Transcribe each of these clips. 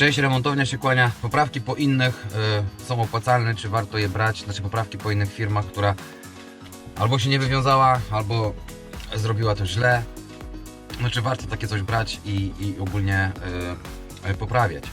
Część remontownia się kłania. Poprawki po innych y, są opłacalne, czy warto je brać? Znaczy poprawki po innych firmach, która albo się nie wywiązała, albo zrobiła to źle. Znaczy warto takie coś brać i, i ogólnie y, y, poprawiać.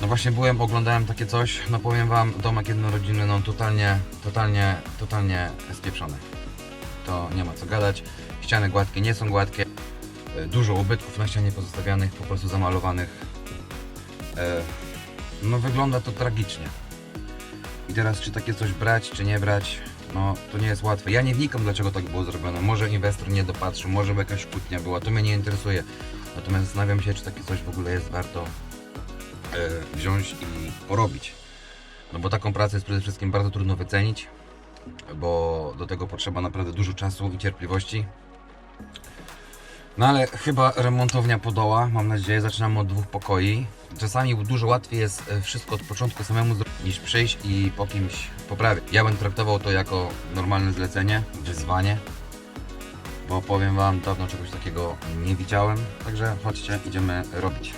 No właśnie byłem, oglądałem takie coś, no powiem wam, domek jednorodzinny, no totalnie, totalnie, totalnie spieprzony. To nie ma co gadać. Ściany gładkie nie są gładkie. E, Dużo ubytków na ścianie pozostawionych, po prostu zamalowanych. E, No wygląda to tragicznie. I teraz czy takie coś brać, czy nie brać, no to nie jest łatwe. Ja nie wnikam dlaczego tak było zrobione. Może inwestor nie dopatrzył, może jakaś kłótnia była, to mnie nie interesuje. Natomiast zastanawiam się, czy takie coś w ogóle jest warto e, wziąć i porobić. No bo taką pracę jest przede wszystkim bardzo trudno wycenić, bo do tego potrzeba naprawdę dużo czasu i cierpliwości. No ale chyba remontownia podoła, mam nadzieję, zaczynamy od dwóch pokoi. Czasami dużo łatwiej jest e, wszystko od początku samemu zrobić, niż przyjść i po kimś poprawić. Ja bym traktował to jako normalne zlecenie, wyzwanie, bo powiem Wam, dawno czegoś takiego nie widziałem. Także chodźcie, idziemy robić.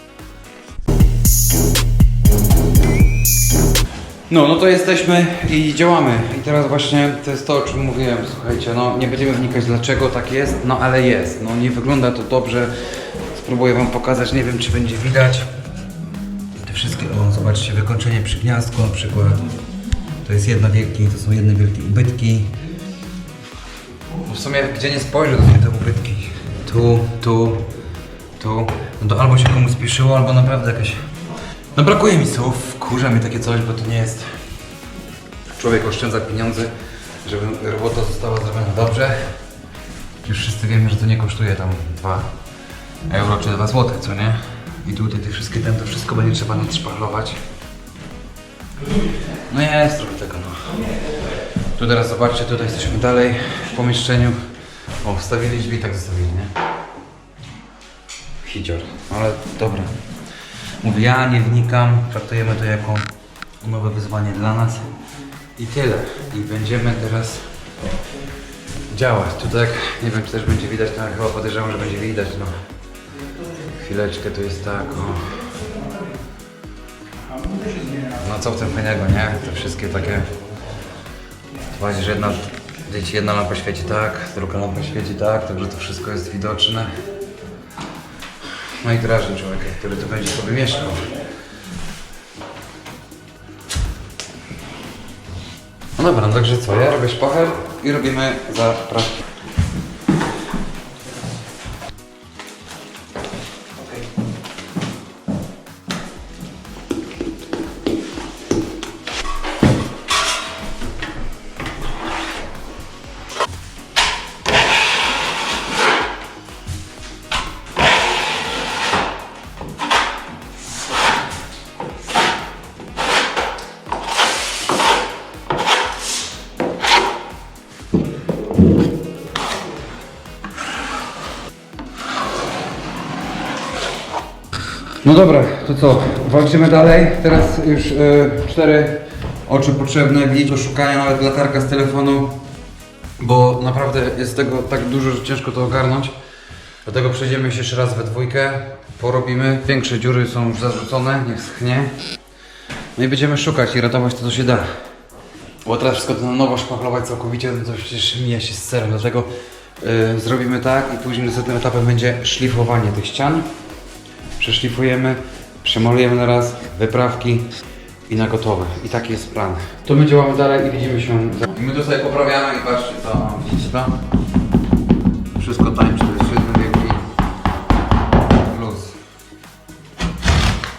No, no to jesteśmy i działamy. I teraz właśnie to jest to, o czym mówiłem. Słuchajcie, no nie będziemy wnikać dlaczego tak jest, no ale jest. No nie wygląda to dobrze. Spróbuję Wam pokazać, nie wiem czy będzie widać. Te wszystkie, o zobaczcie, wykończenie przy gniazdku na przykład. To jest jedna wielki, to są jedne wielkie ubytki. W sumie gdzie nie spojrzę, to są te ubytki. Tu, tu, tu. No to albo się komuś spieszyło, albo naprawdę jakaś no brakuje mi słów, wkurza mnie takie coś, bo to nie jest... Człowiek oszczędza pieniądze, żeby robota została zrobiona dobrze. Już wszyscy wiemy, że to nie kosztuje tam 2 euro czy 2 zł, co nie? I tutaj te wszystkie ten, to wszystko będzie trzeba nadszpachlować. No jest trochę tego, no. Tu teraz zobaczcie, tutaj jesteśmy dalej w pomieszczeniu. O, wstawili drzwi, tak zostawili, nie? Hicior, ale dobra. Mówię, ja nie wnikam, traktujemy to jako nowe wyzwanie dla nas i tyle. I będziemy teraz działać. Tu tak, nie wiem czy też będzie widać, no ale chyba podejrzewam, że będzie widać, no. Chwileczkę, to jest tak, o. No co w tym fajnego, nie? Te wszystkie takie... Zobaczcie, że jedna, jedna lampa świeci tak, druga lampa świeci tak, także to wszystko jest widoczne. I drażni człowieka, który tu będzie sobie mieszkał. No dobra, no także co, ja robię szpachel i robimy zaprawki. No dobra, to co? Walczymy dalej. Teraz już e, cztery oczy potrzebne, widzieć do szukania, nawet latarka z telefonu, bo naprawdę jest tego tak dużo, że ciężko to ogarnąć. Dlatego przejdziemy się jeszcze raz we dwójkę, porobimy. Większe dziury są już zarzucone, niech schnie. No i będziemy szukać i ratować to, co się da. Bo teraz wszystko to na nowo szpachlować całkowicie, no to przecież mija się z serem, dlatego y, zrobimy tak i później następnym etapem będzie szlifowanie tych ścian. Przeszlifujemy, przemalujemy na raz, wyprawki i na gotowe. I taki jest plan. To my działamy dalej i widzimy się za... I my tu sobie poprawiamy i patrzcie co, widzicie to? Wszystko jest jeden wielki luz.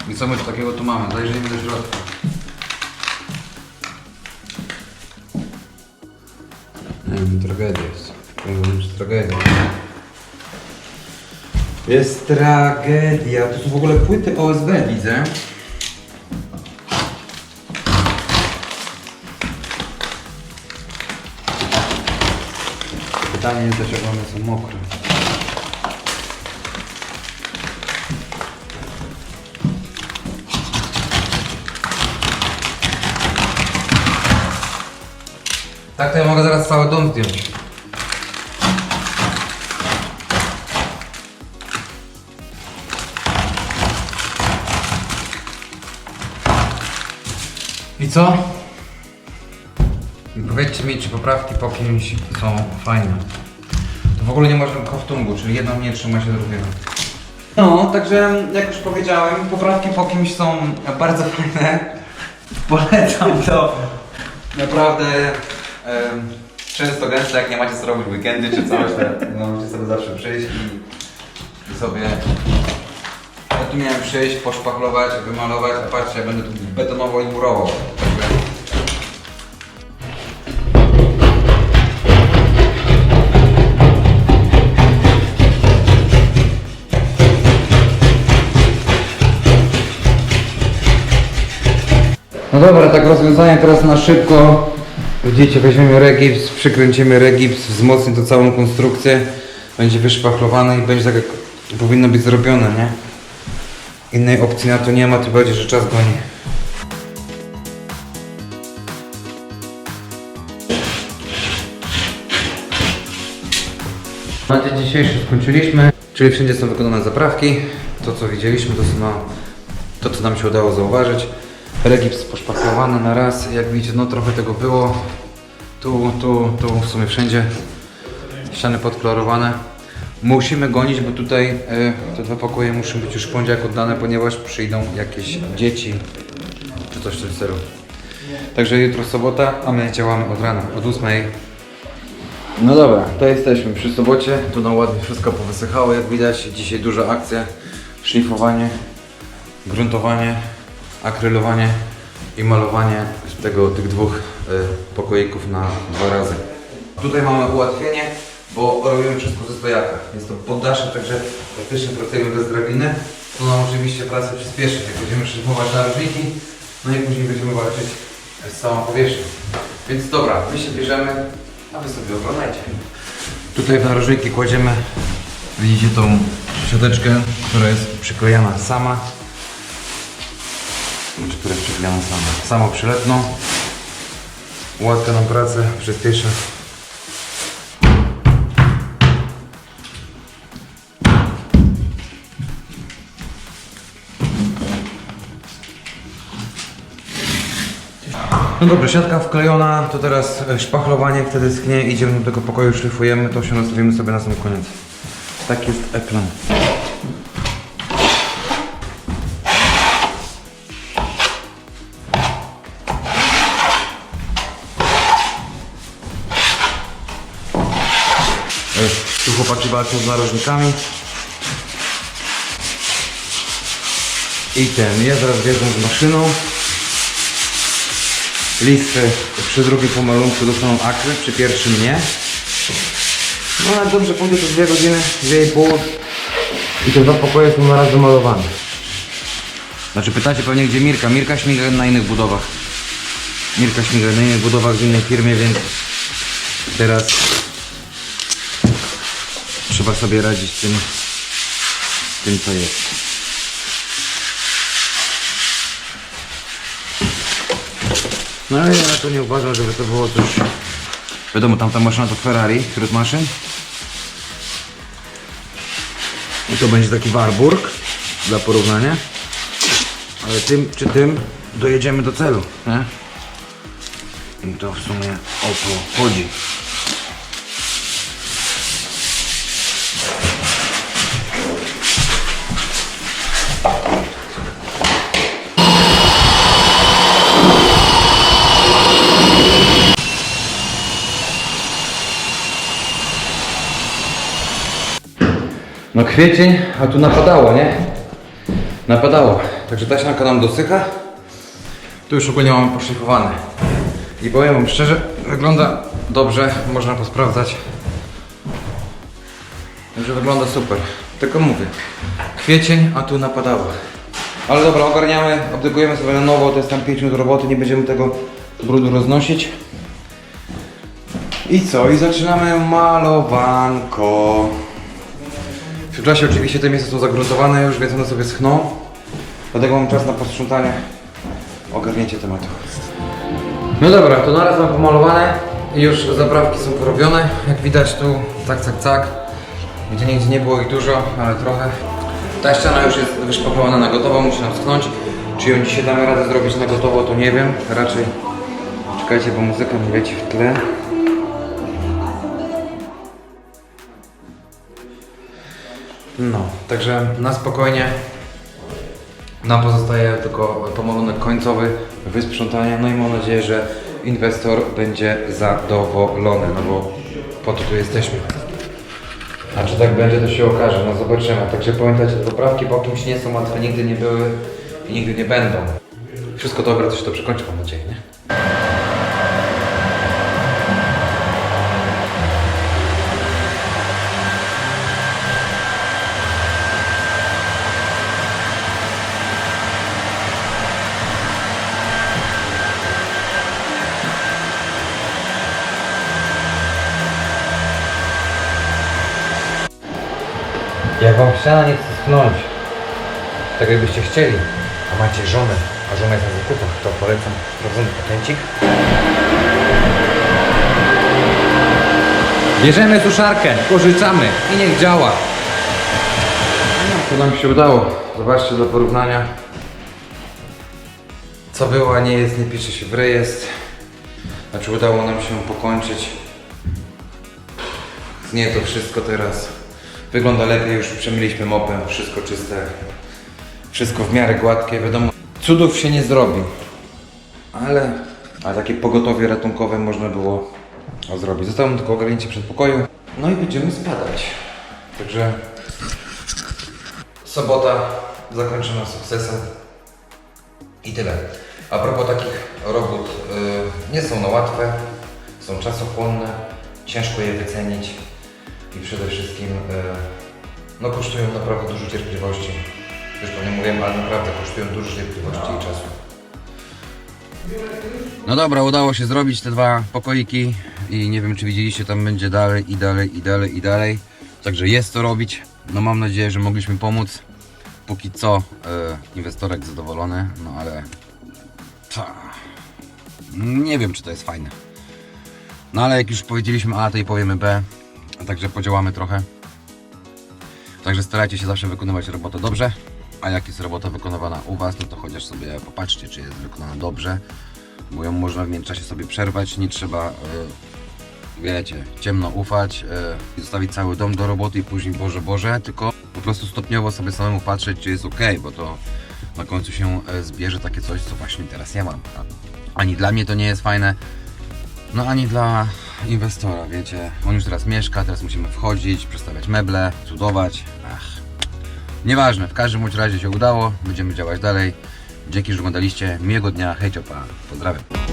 I co my tu takiego tu mamy? Zajrzyjmy do środka. Nie wiem, tragedia jest. Tragedia. Jest tragedia. Tu są w ogóle płyty OSB, widzę. Pytanie jest, dlaczego one są mokre. Tak to ja mogę zaraz cały dom zdjąć. I co? Powiedzcie mi, czy poprawki po kimś są fajne. To w ogóle nie można koftungu, czyli jedno nie trzyma się drugiego. No, także jak już powiedziałem, poprawki po kimś są bardzo fajne. Polecam to. Naprawdę często gęsto, jak nie macie co robić weekendy czy coś, to możecie sobie zawsze przyjść i sobie... Tu miałem przyjść, poszpachlować, wymalować, a patrzcie, ja będę tu betonowo i. Także No dobra, tak rozwiązanie teraz na szybko. Widzicie, weźmiemy regips, przykręcimy regips, wzmocni to całą konstrukcję. Będzie wyszpachlowane i będzie tak jak powinno być zrobione, nie? Innej opcji na to nie ma, tym bardziej, że czas goni. Na dzień dzisiejszy skończyliśmy, czyli wszędzie są wykonane zaprawki. To co widzieliśmy to, są na, to co nam się udało zauważyć. Regips poszpachlowany na raz, jak widzicie no trochę tego było. Tu, tu, tu, w sumie wszędzie. Ściany podkolorowane. Musimy gonić, bo tutaj e, te dwa pokoje muszą być już w poniedziałek oddane, ponieważ przyjdą jakieś dzieci czy coś w tym stylu. Także jutro sobota, a my działamy od rana, od 8. No dobra, to jesteśmy przy sobocie. Tu nam ładnie wszystko powysychało, jak widać. Dzisiaj duża akcja. Szlifowanie, gruntowanie, akrylowanie i malowanie tego, tych dwóch y, pokoików na dwa razy. Tutaj mamy ułatwienie, bo robimy wszystko ze stojaka. Jest to poddasze, także praktycznie pracujemy bez drabiny. To nam oczywiście pracę przyspieszy, jak będziemy szlifować narożniki, no i później będziemy walczyć z całą powierzchnią. Więc dobra, my się bierzemy, a wy sobie oglądajcie. Tutaj w narożniki kładziemy, widzicie tą siateczkę, która jest przyklejana sama. Czy która jest przyklejana sama. Samo przyletną. Ułatwia nam pracę, przyspiesza. No dobrze, siatka wklejona, to teraz e, szpachlowanie, wtedy schnie, idziemy do tego pokoju, szlifujemy, to się nastawimy sobie na sam koniec. Tak jest e-plan. E, Tu chłopaki walczą z narożnikami. I ten, ja zaraz wjeżdżam z maszyną. Listwy przy drugim pomalunku dostaną akry, przy pierwszym nie. No ale dobrze pójdzie to dwie godziny, dwie i pół. I te dwa pokoje są na raz domalowane. Znaczy pytacie pewnie gdzie Mirka. Mirka śmiga na innych budowach. Mirka śmiga na innych budowach w innej firmie, więc teraz trzeba sobie radzić z tym, z tym co jest. No ale ja to nie uważam, żeby to było coś... Wiadomo, tamta maszyna to Ferrari wśród maszyn. I to będzie taki Warburg dla porównania. Ale tym czy tym dojedziemy do celu, nie? I to w sumie o to chodzi. No kwiecień, a tu napadało, nie? Napadało. Także ta nam dosycha. Tu już ogólnie mamy poszlifowane. I powiem wam szczerze, wygląda dobrze, można posprawdzać. Także wygląda super. Tylko mówię, kwiecień, a tu napadało. Ale dobra, ogarniamy, obdykujemy sobie na nowo, to jest tam 5 minut roboty, nie będziemy tego brudu roznosić. I co? I zaczynamy malowanko. W czasie oczywiście te miejsca są zagruntowane już, więc one sobie schną. Dlatego mam czas na posprzątanie, ogarnięcie tematu. No dobra, to naraz mam pomalowane i już zaprawki są porobione. Jak widać tu, tak, tak, tak. Gdzie nigdzie nie było ich dużo, ale trochę. Ta ściana już jest wyszpakowana na gotowo, muszę ją tknąć. Czy ją dzisiaj damy radę zrobić na gotowo, to nie wiem. Raczej czekajcie, bo muzyka mi leci w tle. No, także na spokojnie. Nam pozostaje tylko pomalunek końcowy, wysprzątanie, no i mam nadzieję, że inwestor będzie zadowolony, no bo po to tu jesteśmy. A czy tak będzie, to się okaże, no zobaczymy. Także pamiętajcie, poprawki po kimś nie są łatwe, nigdy nie były i nigdy nie będą. Wszystko dobre, się to przekończy, mam nadzieję, nie? Jak wam ściana nie chce schnąć, tak jakbyście chcieli, a macie żonę, a żona jest na zakupach, to polecam sprawdzony patencik. Bierzemy suszarkę, pożyczamy i niech działa. No, to nam się udało. Zobaczcie do porównania. Co było, a nie jest, nie pisze się w rejestr. Znaczy udało nam się pokończyć nie to wszystko teraz wygląda lepiej, już przemyliśmy mopem, wszystko czyste, wszystko w miarę gładkie, wiadomo, cudów się nie zrobi, ale, ale takie pogotowie ratunkowe można było zrobić. Zostało tylko ogarnięcie przedpokoju, no i będziemy spadać. Także sobota zakończona sukcesem i tyle. A propos takich robót, y, nie są one łatwe, są czasochłonne, ciężko je wycenić i przede wszystkim y, no, kosztują naprawdę dużo cierpliwości. Już pewnie mówiłem, ale naprawdę kosztują dużo cierpliwości i czasu. No dobra, udało się zrobić te dwa pokoiki i nie wiem czy widzieliście, tam będzie dalej i dalej i dalej i dalej. Także jest to robić. No mam nadzieję, że mogliśmy pomóc. Póki co e, inwestorek zadowolony, no ale nie wiem czy to jest fajne. No ale jak już powiedzieliśmy A, to i powiemy B. Także podziałamy trochę. Także starajcie się zawsze wykonywać robotę dobrze. A jak jest robota wykonywana u Was, no to chociaż sobie popatrzcie, czy jest wykonana dobrze. Bo ją można w międzyczasie sobie przerwać. Nie trzeba, e, wiecie, ciemno ufać e, i zostawić cały dom do roboty i później Boże, Boże. Tylko po prostu stopniowo sobie samemu patrzeć, czy jest ok, bo to na końcu się e, zbierze takie coś, co właśnie teraz ja mam. Ani dla mnie to nie jest fajne, no ani dla inwestora, wiecie. On już teraz mieszka, teraz musimy wchodzić, przestawiać meble, cudować. Ach. Nieważne, w każdym bądź razie się udało, będziemy działać dalej. Dzięki, że oglądaliście. Miłego dnia, hej, ciopa, pozdrawiam.